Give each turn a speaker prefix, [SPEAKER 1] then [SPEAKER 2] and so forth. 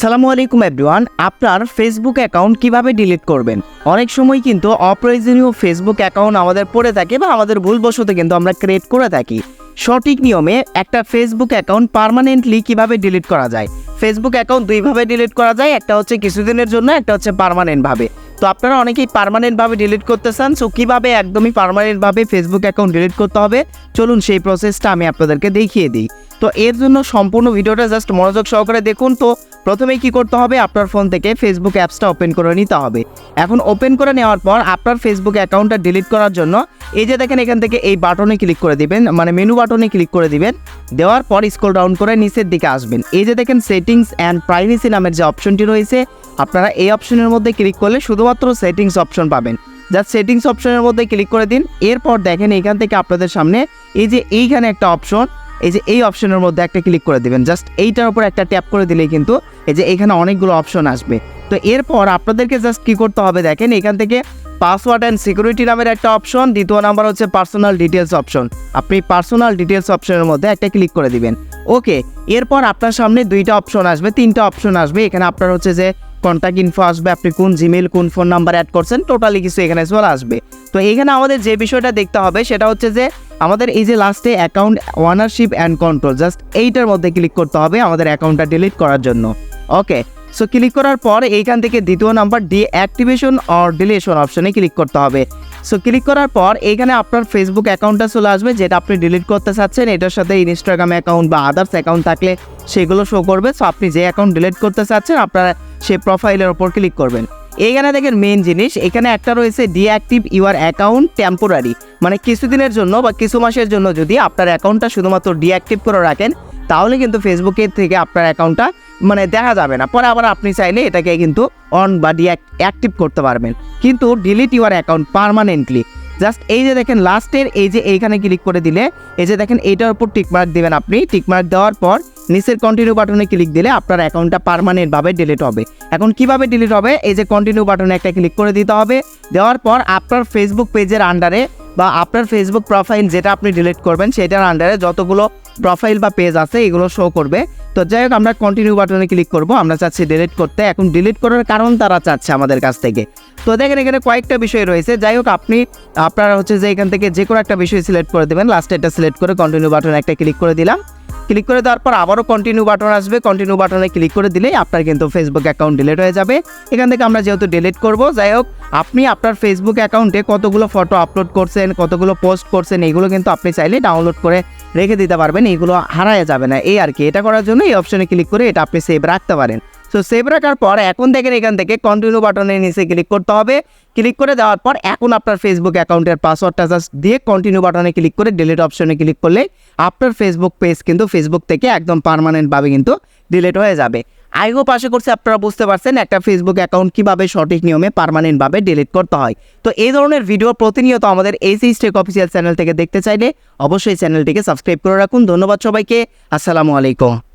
[SPEAKER 1] সালামু আলাইকুম এভরিওয়ান, আপনার ফেসবুক অ্যাকাউন্ট কীভাবে ডিলিট করবেন? অনেক সময় কিন্তু অপ্রয়োজনীয় ফেসবুক অ্যাকাউন্ট আমাদের পড়ে থাকে বা আমাদের ভুলবশত কিন্তু আমরা ক্রিয়েট করে থাকি। সঠিক নিয়মে একটা ফেসবুক অ্যাকাউন্ট পার্মানেন্টলি কীভাবে ডিলিট করা যায়? ফেসবুক অ্যাকাউন্ট দুইভাবে ডিলিট করা যায়, একটা হচ্ছে কিছুদিনের জন্য, একটা হচ্ছে পার্মানেন্টভাবে তো আপনারা অনেকেই পার্মানেন্টভাবে ডিলিট করতে চান সো কীভাবে একদমই পারমানেন্টভাবে ফেসবুক অ্যাকাউন্ট ডিলিট করতে হবে? চলুন সেই প্রসেসটা আমি আপনাদেরকে দেখিয়ে দিই। তো এর জন্য সম্পূর্ণ ভিডিওটা জাস্ট মনোযোগ সহকারে দেখুন। তো প্রথমেই কি করতে হবে? আপনার ফোন থেকে ফেসবুক অ্যাপসটা ওপেন করে নিতে হবে। এখন ওপেন করে নেওয়ার পর আপনার ফেসবুক অ্যাকাউন্টটা ডিলিট করার জন্য এই যে দেখেন এখান থেকে এই বাটনে ক্লিক করে দিবেন মানে মেনু বাটনে ক্লিক করে দিবেন। দেওয়ার পর স্ক্রল ডাউন করে নিচের দিকে আসবেন। এই যে দেখেন সেটিংস অ্যান্ড প্রাইভেসি নামের যে অপশনটি রয়েছে, আপনারা এই অপশনের মধ্যে ক্লিক করলে শুধুমাত্র সেটিংস অপশন পাবেন। জাস্ট সেটিংস অপশনের মধ্যে ক্লিক করে দিন। এরপর দেখেন এখান থেকে আপনাদের সামনে এই যে এইখানে একটা অপশন এই যে এই অপশনের মধ্যে একটা ক্লিক করে দিবেন। জাস্ট এইটার উপর একটা ট্যাপ করে দিলেই কিন্তু এই যে এখানে অনেকগুলো অপশন আসবে। তো এরপর আপনাদেরকে জাস্ট কি করতে হবে দেখেন, এখান থেকে পাসওয়ার্ড অ্যান্ড সিকিউরিটি নামের একটা অপশন দ্বিতীয় নাম্বার হচ্ছে পার্সোনাল ডিটেলস অপশন আপনি পার্সোনাল ডিটেলস অপশনের মধ্যে একটা ক্লিক করে দিবেন। ওকে এরপর আপনার সামনে দুইটা অপশন আসবে, তিনটা অপশন আসবে। এখানে আপনার হচ্ছে যে কন্ট্যাক্ট ইনফো আসবে, আপনি কোন জিমেল কোন ফোন নাম্বার অ্যাড করছেন টোটালি কিছু এখানে চলে আসবে। তো এখানে আমাদের যে বিষয়টা দেখতে হবে, সেটা হচ্ছে যে আমাদের এই যে লাস্টে account ownership and control just এইটার মধ্যে ক্লিক করতে হবে আমাদের অ্যাকাউন্টটা ডিলিট করার জন্য। ওকে সো ক্লিক করার পর এইখান থেকে দ্বিতীয় নাম্বার ডিঅ্যাক্টিভেশন অর ডিলিশন অপশনে ক্লিক করতে হবে। সো ক্লিক করার পর এইখানে আপনার ফেসবুক অ্যাকাউন্টটা চলে আসবে, যেটা আপনি ডিলিট করতে চাচ্ছেন, এটার সাথে ইনস্টাগ্রাম অ্যাকাউন্ট বা আদার্স অ্যাকাউন্ট থাকলে সেগুলো শো করবে। সো আপনি যে অ্যাকাউন্ট ডিলিট করতে চাচ্ছেন, আপনারা সেই প্রোফাইলের ওপর ক্লিক করবেন। এইখানে দেখেন মেন জিনিস, এখানে একটা রয়েছে ডিঅ্যাক্টিভ ইউর অ্যাকাউন্ট টেম্পোরারি মানে কিছুদিনের জন্য বা কিছু মাসের জন্য যদি আপনার অ্যাকাউন্টটা শুধুমাত্র ডিঅ্যাক্টিভ করে রাখেন, তাহলে কিন্তু ফেসবুকের থেকে আপনার অ্যাকাউন্টটা মানে দেখা যাবে না। পরে আবার আপনি চাইলে এটাকে কিন্তু অন বা ডিঅ্যাক্টিভ করতে পারবেন। কিন্তু delete your account permanently just এই যে দেখেন লাস্টের এই যে এইখানে ক্লিক করে দিলে, এই যে দেখেন এইটার উপর টিকমার্ক দেবেন আপনি। টিকমার্ক দেওয়ার পর নিচের কন্টিনিউ বাটনে ক্লিক দিলে আপনার অ্যাকাউন্টটা পারমানেন্টভাবে ডিলিট হবে। এখন কীভাবে ডিলিট হবে? এই যে কন্টিনিউ বাটনে একটা ক্লিক করে দিতে হবে। দেওয়ার পর আপনার ফেসবুক পেজের আন্ডারে বা আপনার ফেসবুক প্রোফাইল যেটা আপনি ডিলিট করবেন, সেটার আন্ডারে যতগুলো প্রোফাইল বা পেজ আছে, এগুলো শো করবে। তো যাই হোক, আমরা কন্টিনিউ বাটনে ক্লিক করব। আমরা চাচ্ছি ডিলিট করতে। এখন ডিলিট করার কারণ তারা চাচ্ছে আমাদের কাছ থেকে। তো দেখেন, এখানে কয়েকটা বিষয় রয়েছে। যাই হোক, আপনি, আপনারা হচ্ছে যে এখান থেকে যে কোনো একটা বিষয় সিলেক্ট করে দেবেন। লাস্টে এটা সিলেক্ট করে কন্টিনিউ বাটনে একটা ক্লিক করে দিলাম। ক্লিক করে দেওয়ার পর আবারও কন্টিনিউ বাটন আসবে। কন্টিনিউ বাটনে ক্লিক করে দিলেই আপনার কিন্তু ফেসবুক অ্যাকাউন্ট ডিলিট হয়ে যাবে। এখান থেকে আমরা যেহেতু ডিলিট করব, যাই হোক, আপনি আপনার ফেসবুক অ্যাকাউন্টে কতগুলো ফটো আপলোড করছেন, কতগুলো পোস্ট করছেন, এগুলো কিন্তু আপনি চাইলে ডাউনলোড করে রেখে দিতে পারবেন এইগুলো হারায় যাবে না। এই আর কি, এটা করার জন্য এই অপশনে ক্লিক করে এটা আপনি সেভ রাখতে পারেন। সো সেভ রাখার পর এখন দেখেন এখান থেকে কন্টিনিউ বাটনের নিচে ক্লিক করতে হবে। ক্লিক করে দেওয়ার পর এখন আপনার ফেসবুক অ্যাকাউন্টের পাসওয়ার্ডটা জাস্ট দিয়ে কন্টিনিউ বাটনে ক্লিক করে ডিলিট অপশনে ক্লিক করলে আপনার ফেসবুক পেজ কিন্তু ফেসবুক থেকে একদম পারমানেন্টভাবে কিন্তু ডিলিট হয়ে যাবে। আই হোপ আশা করছি আপনারা বুঝতে পারছেন একটা ফেসবুক অ্যাকাউন্ট কীভাবে সঠিক নিয়মে পারমানেন্টভাবে ডিলিট করতে হয়। তো এই ধরনের ভিডিও প্রতিনিয়ত আমাদের এইচএস টেক অফিসিয়াল চ্যানেল থেকে দেখতে চাইলে অবশ্যই চ্যানেলটিকে সাবস্ক্রাইব করে রাখুন। ধন্যবাদ সবাইকে। আসসালামু আলাইকুম।